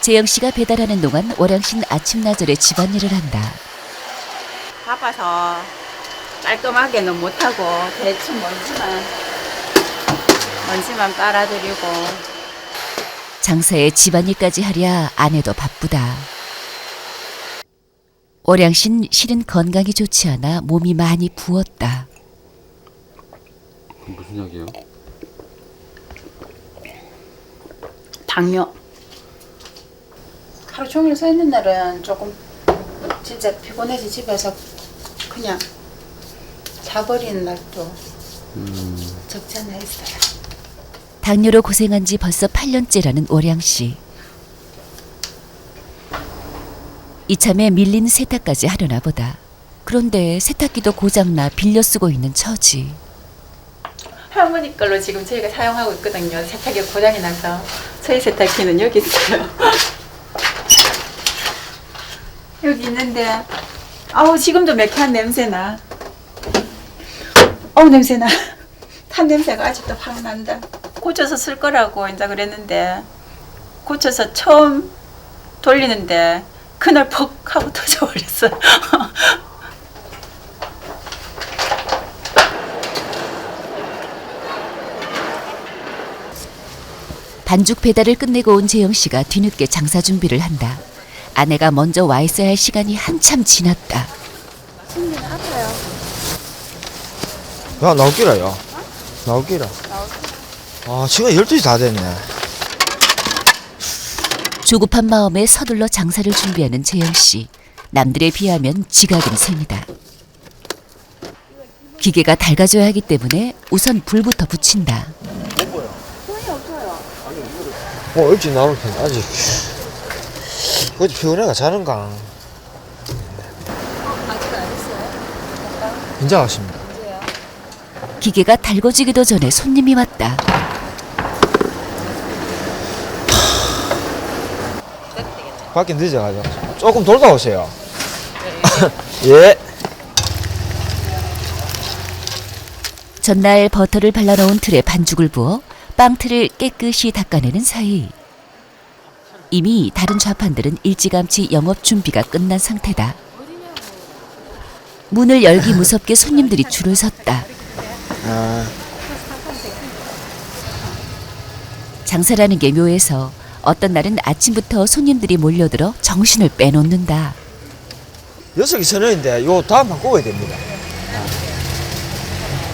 재영 씨가 배달하는 동안 오량 씨는 아침나절에 집안일을 한다. 바빠서 깔끔하게는 못하고 대충 먼지만 먼지만 빨아들이고 장사에 집안일까지 하랴 아내도 바쁘다. 오량 씨는 실은 건강이 좋지 않아 몸이 많이 부었다. 무슨 약이에요? 당뇨 하루 종일 서 있는 날은 조금 진짜 피곤해서 집에서 그냥 자버리는 날도 적지 않아 있어요 당뇨로 고생한 지 벌써 8년째라는 오량 씨. 이참에 밀린 세탁까지 하려나 보다. 그런데 세탁기도 고장나 빌려 쓰고 있는 처지. 할머니 걸로 지금 저희가 사용하고 있거든요 세탁기 고장이 나서 저희 세탁기는 여기 있어요 여기 있는데. 아우 지금도 매캐한 냄새나. 어우 냄새나. 탄 냄새가 아직도 확 난다. 고쳐서 쓸 거라고 이제 그랬는데. 고쳐서 처음 돌리는데 그날 퍽 하고 터져버렸어요. 반죽 배달을 끝내고 온 재영 씨가 뒤늦게 장사 준비를 한다. 아내가 먼저 와 있어야 할 시간이 한참 지났다. 야 나올기라요 나올기라 아 지금 12시 다 됐네 조급한 마음에 서둘러 장사를 준비하는 재영 씨. 남들에 비하면 지각은 셉니다. 기계가 달가져야 하기 때문에 우선 불부터 붙인다. 뭐 일찍 나올 텐데 아직 어디 피곤해가 자는가? 인자 왔습니다. 기계가 달궈지기도 전에 손님이 왔다. 밖에 늦어가지고 조금 돌다 오세요. 예. 전날 버터를 발라놓은 틀에 반죽을 부어 빵틀을 깨끗이 닦아내는 사이 이미 다른 좌판들은 일찌감치 영업 준비가 끝난 상태다. 문을 열기 무섭게 손님들이 줄을 섰다. 아, 장사라는 게 묘해서 어떤 날은 아침부터 손님들이 몰려들어 정신을 빼놓는다. 녀석이 선언인데 요 다음 판 꼽아야 됩니다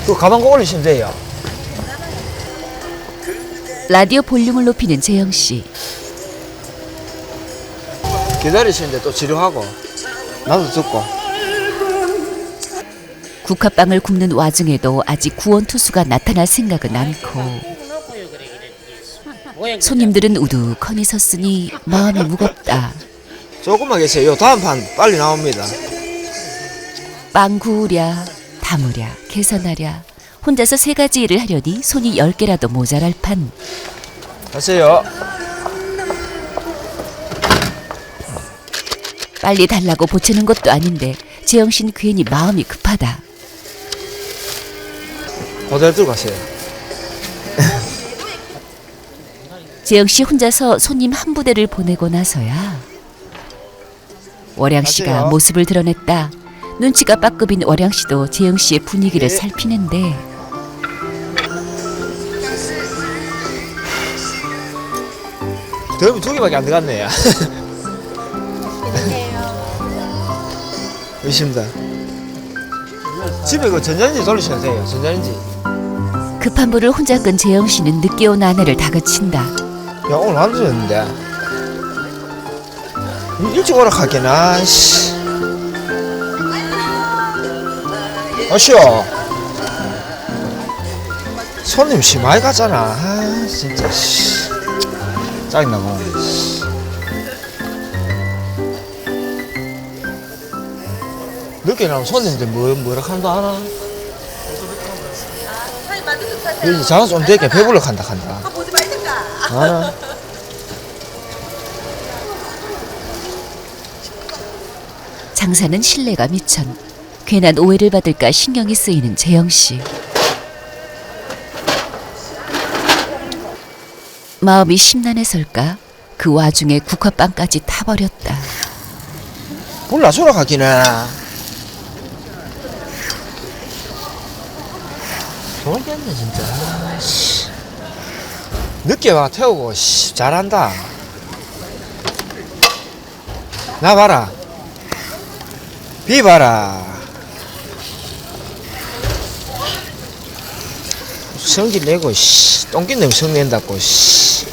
그 가방 꼭 올리시면 돼요 라디오 볼륨을 높이는 재영 씨. 기다리시는데 또 지루하고 나도 듣고 국화빵을 굽는 와중에도 아직 구원 투수가 나타날 생각은 않고 손님들은 우두커니 섰으니 마음이 무겁다. 조금만 계세요 요 다음 판 빨리 나옵니다 빵 구우랴, 담으랴, 계산하랴. 혼자서 세 가지 일을 하려니 손이 열 개라도 모자랄 판. 가세요 빨리 달라고 보채는 것도 아닌데 재영 씨는 괜히 마음이 급하다. 고대로 들어가세요 재영 씨 혼자서 손님 한 부대를 보내고 나서야 월양 씨가 가세요. 모습을 드러냈다. 눈치가 빠급인 월양 씨도 재영 씨의 분위기를 네. 살피는데 더비 두 개밖에 안 들어갔네 요 의심다 집에 그 전자레인지 돌리셔도 돼요 전자레인지. 급한 불을 혼자 끈 재영 씨는 늦게 온 아내를 다그친다. 야 오늘 안 들었는데. 일찍 오라 하겠나 씨. 아쉬워 손님 심하게 갔잖아. 아 진짜 씨. 짜증나고 씨. 늦게 나면 손님들 뭐, 뭐라 한다 하나? 여기 장사 좀 되게 배불러 간다 간다 보지 말든가 아, 장사는 신뢰가 미천. 괜한 오해를 받을까 신경이 쓰이는 재영 씨. 마음이 심란해설까 그 와중에 국화빵까지 타버렸다. 몰라 소라 가기네 모르겠네 진짜. 아이씨. 늦게 와 태우고 씨, 잘한다. 나 봐라. 비 봐라. 성질 내고 씨. 똥낀 냄새 성낸다고 씨.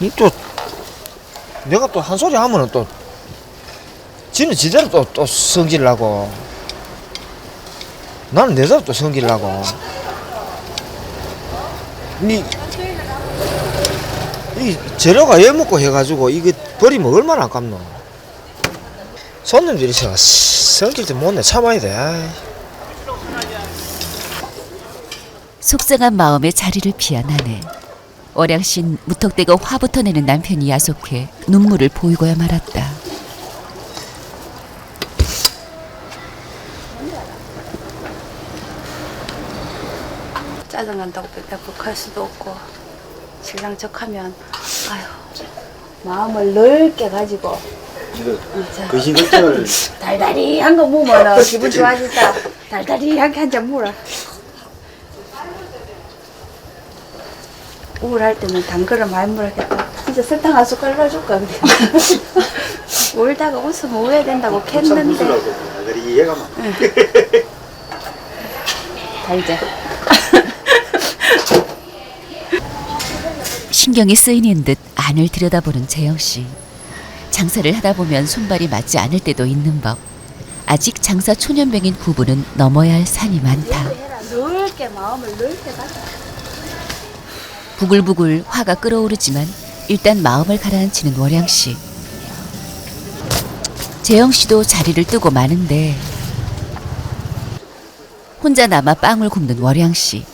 이또 내가 또 한 소리 하면은 또 지는 지대로 또, 또 성질 나고 나는 내대로 또 성질 나고 이, 이 재료가 예먹고 해가지고 이거 버리면 얼마나 아깝노 손님들이 있어 성질 좀 못내 참아야 돼. 속상한 마음에 자리를 피한 아내. 월양신 무턱대고 화부터 내는 남편이 야속해 눈물을 보이고야 말았다. 짜증난다고 빽빽할 수도 없고 신랑 척하면 아휴 마음을 넓게 가지고 그 신경전을 달달이 한 거 먹으면 기분 좋아진다. 달달이하게 한잔 물어. 우울할 때는 단 거를 많이 물어야겠다. 진짜 설탕 한 숟갈 넣어줄까 울다가 웃으면 우야 된다고 캤는데. 막 달제 신경이 쓰이는 듯 안을 들여다보는 재영 씨. 장사를 하다 보면 손발이 맞지 않을 때도 있는 법. 아직 장사 초년병인 부부는 넘어야 할 산이 많다. 넓게 마음을 넓게 가져 부글부글 화가 끓어오르지만 일단 마음을 가라앉히는 월양 씨. 재영 씨도 자리를 뜨고 마는데 혼자 남아 빵을 굽는 월양 씨.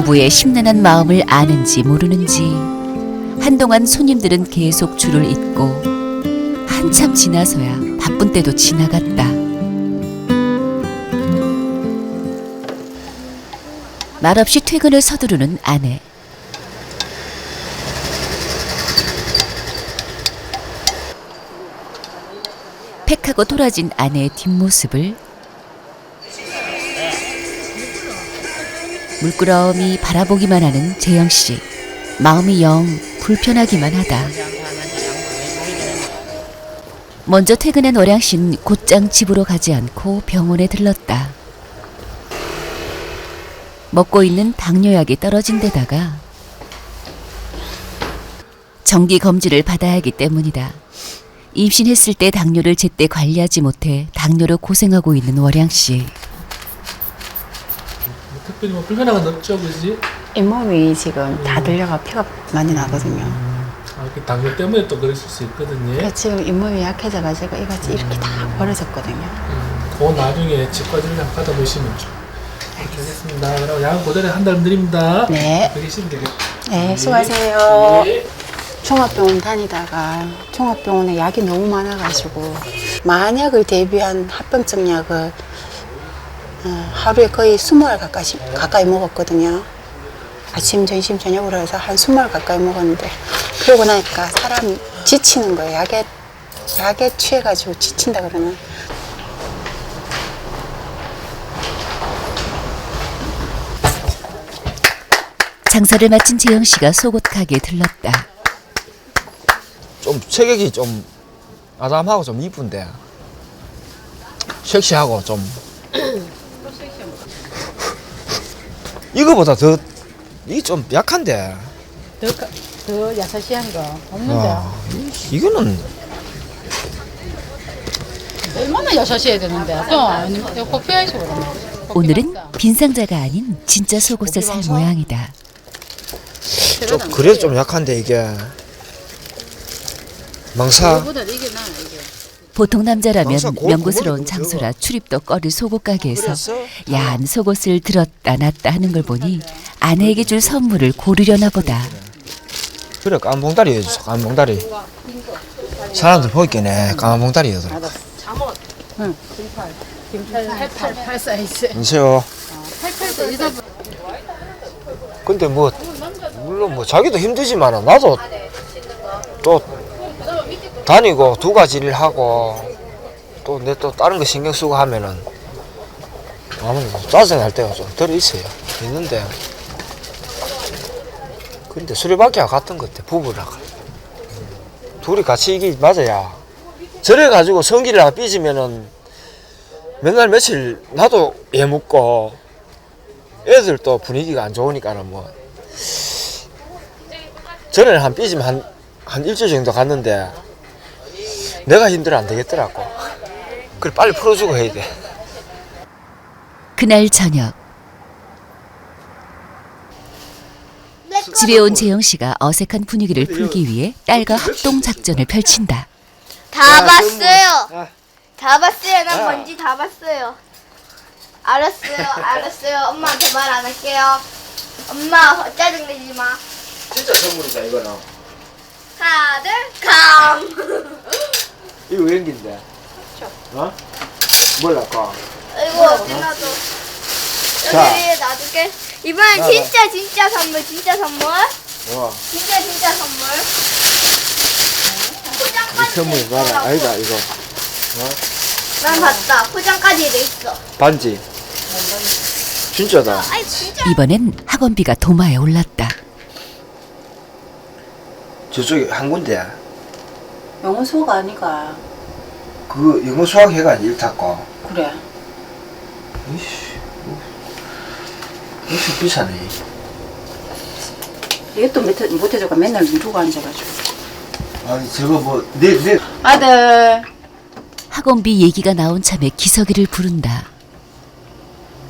부부의 심란한 마음을 아는지 모르는지 한동안 손님들은 계속 줄을 잇고 한참 지나서야 바쁜 때도 지나갔다. 말없이 퇴근을 서두르는 아내. 팩하고 돌아진 아내의 뒷모습을 물끄러미 바라보기만 하는 재영 씨. 마음이 영 불편하기만 하다. 먼저 퇴근한 월양 씨는 곧장 집으로 가지 않고 병원에 들렀다. 먹고 있는 당뇨약이 떨어진 데다가 정기 검진을 받아야 하기 때문이다. 임신했을 때 당뇨를 제때 관리하지 못해 당뇨로 고생하고 있는 월양 씨. 특별히 뭐 불편한 건 없죠, 그지? 잇몸이 지금 다 들려가 피가 많이 나거든요. 아, 그 당뇨 때문에 또 그랬을 수 있거든요. 그러니까 지금 잇몸이 약해져가지고 이같이 이렇게 다 벌어졌거든요. 음, 그건 나중에 치과 진료 한번 받아 보시면 좀. 그렇게 하겠습니다. 그럼 약 그대로 한달 드립니다. 네. 그러시면 되겠다. 네, 수고하세요. 네. 종합병원 다니다가 종합병원에 약이 너무 많아가지고 만약을 대비한 합병증 약을 어, 하루에 거의 20알 가까이, 가까이 먹었거든요. 아침, 점심, 저녁으로 해서 한 20알 가까이 먹었는데 그러고 나니까 사람이 지치는 거예요. 약에, 약에 취해가지고 지친다 그러면. 장사를 마친 재영 씨가 속옷 가게에 들렀다. 좀 체격이 좀 아담하고 좀 이쁜데 섹시하고 좀 이거보다 더 이게 좀 약한데. 더, 가- 더 야사시한 거 없는데. 아, 이- 이거는 얼마나 야사시해야 되는데. 또 코피아에서 그러면. 오늘은 빈 상자가 아닌 진짜 속옷을 살 모양이다. 좀 그래도 좀 약한데 이게. 망사. 보다 이게 나 보통 남자라면 명구스러운 장소라 출입도 꺼릴 속옷 가게에서 야한 속옷을 들었다 놨다 하는 걸 보니 아내에게 줄 선물을 고르려나 보다. 그래 까만 봉다리 해줬어 까만 봉다리 사람들 보이겠네 까만 봉다리 해더라 김팔 88 사이즈. 안녕하세요. 88도 있어. 근데 뭐 물론 뭐 자기도 힘들지만 나도 또 다니고 두 가지 일 하고 또 내 또 다른 거 신경 쓰고 하면은 아무래도 짜증 날 때가 좀 들어 있어요. 있는데 근데 수리바퀴와 같은 것 같아 부부라가 둘이 같이 이게 맞아야 저래 가지고 성기를 삐지면은 맨날 며칠 나도 애 묻고 애들 또 분위기가 안 좋으니까는 뭐 전에는 한 삐지면 한, 한 일주일 정도 갔는데 내가 힘들어 안 되겠더라고 그래 빨리 풀어주고 해야 돼 그날 저녁 집에 온 재영 씨가 어색한 분위기를 풀기 위해 딸과 합동 작전을 펼친다. 다 봤어요. 아. 다 봤어요. 난 야. 뭔지 다 봤어요. 알았어요. 알았어요. 엄마한테 말 안 할게요. 엄마 짜증 내지 마. 진짜 선물이다 이거는 하나, 둘, 감. 이거 웬긴데 어? 몰라까 이거 어디 놔둬? 자. 여기에 놔둘게. 이번엔 나, 나. 진짜 진짜 선물, 진짜 선물. 어, 진짜 진짜 선물. 포장까지 이 선물 돼 봐라. 아니다 이거 난 봤다. 포장까지 돼 있어. 반지 진짜다 아이 진짜. 이번엔 학원비가 도마에 올랐다. 저쪽에 한 군데 영어 수호가 아니가. 그 영어 수학 해가 일 탔고 그래. 엄청 비싸네 이것도 못해, 못해줘가 맨날 누르고 앉아가지고. 아니 저거 뭐내내 아들. 학원비 얘기가 나온 참에 기석이를 부른다.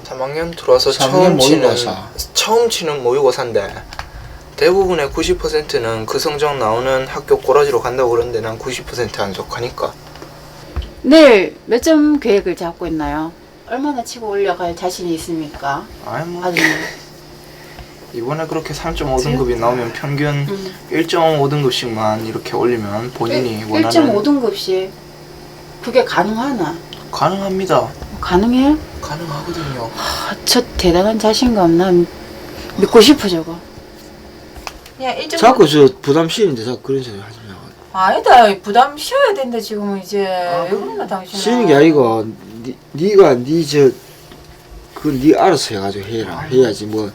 3학년 들어와서 3학년 처음 치는 모의고사. 처음 치는 모의고사인데 대부분의 90%는 그 성적 나오는 학교 꼬라지로 간다고 그러는데 난 90%안 속하니까 내일 몇 점 계획을 잡고 있나요? 얼마나 치고 올려갈 자신이 있습니까? 아이 뭐 아드님. 이번에 그렇게 3.5등급이 나오면 평균 1.5등급씩만 이렇게 올리면 본인이 원하는 1.5등급씩. 그게 가능하나? 가능합니다 가능해요? 가능하거든요 아, 저 대단한 자신감 난 믿고 싶어 저거. 야, 1.5 자꾸 저 부담 실인데 자꾸 그런 소리 하지 마 아니다. 부담 쉬어야 된다 지금 이제. 왜 그러나 당신? 쉬는 게 아니고 니, 니가 니 저그니 알아서 해가지고 해라 해야지 뭐